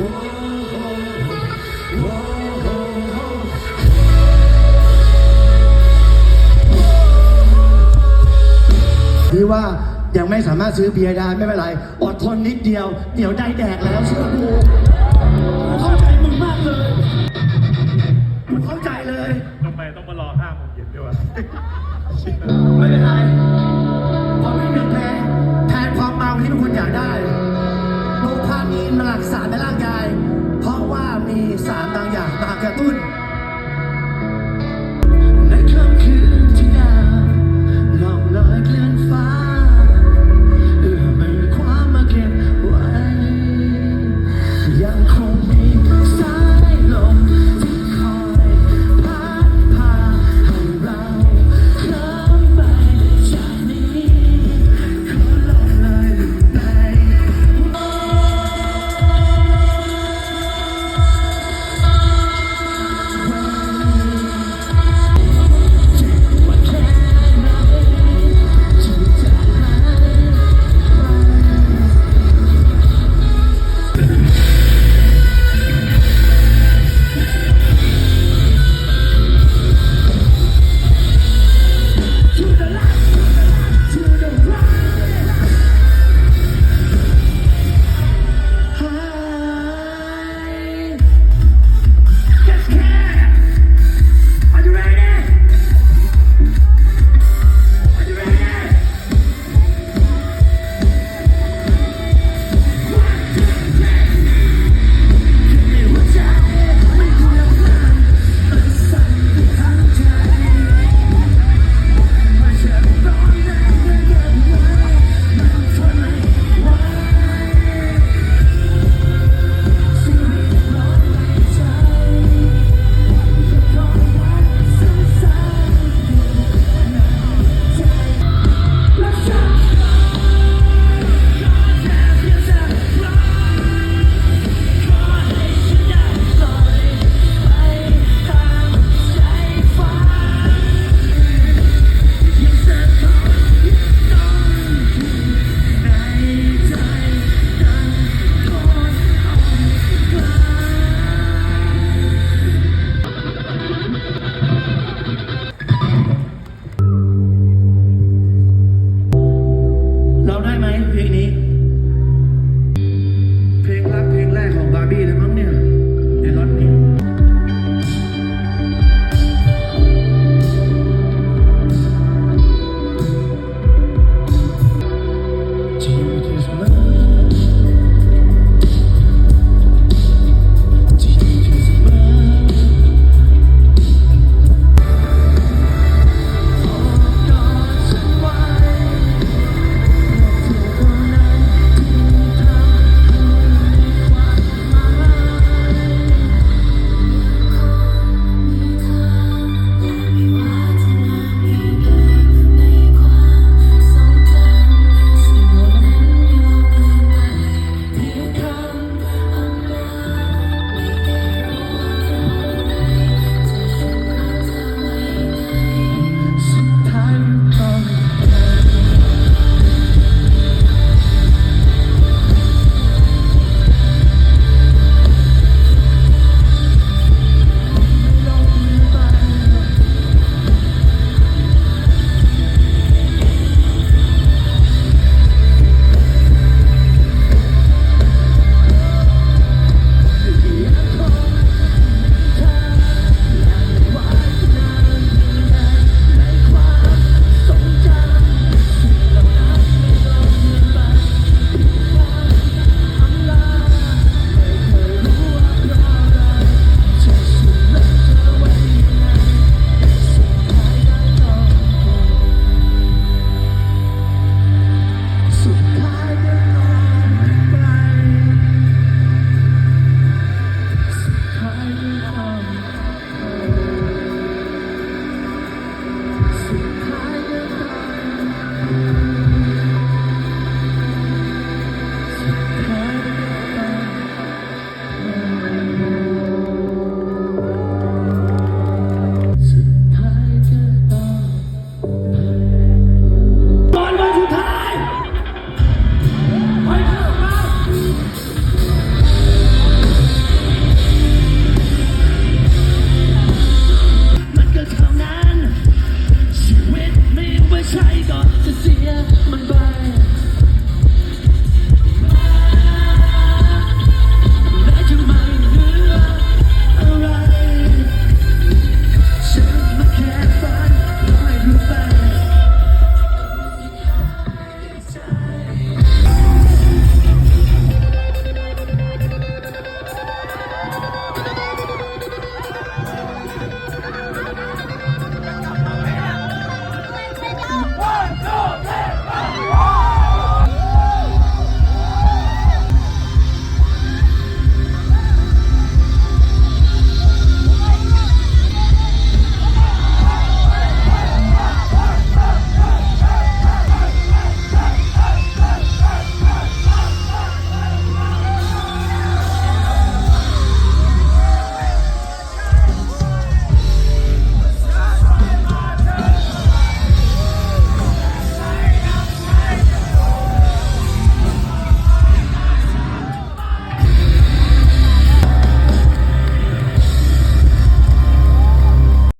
ที่ว่ายังไม่สามารถซื้อเบียร์ได้ไม่เป็นไร อดทนนิดเดียว เดี๋ยวได้แดกแล้วเชื่อกูกูเข้าใจมึงมากเลยกูเข้าใจเลย ทำไมต้องมารอห้าโมงเย็นด้วยวะ สารบางอย่างมากระตุ้น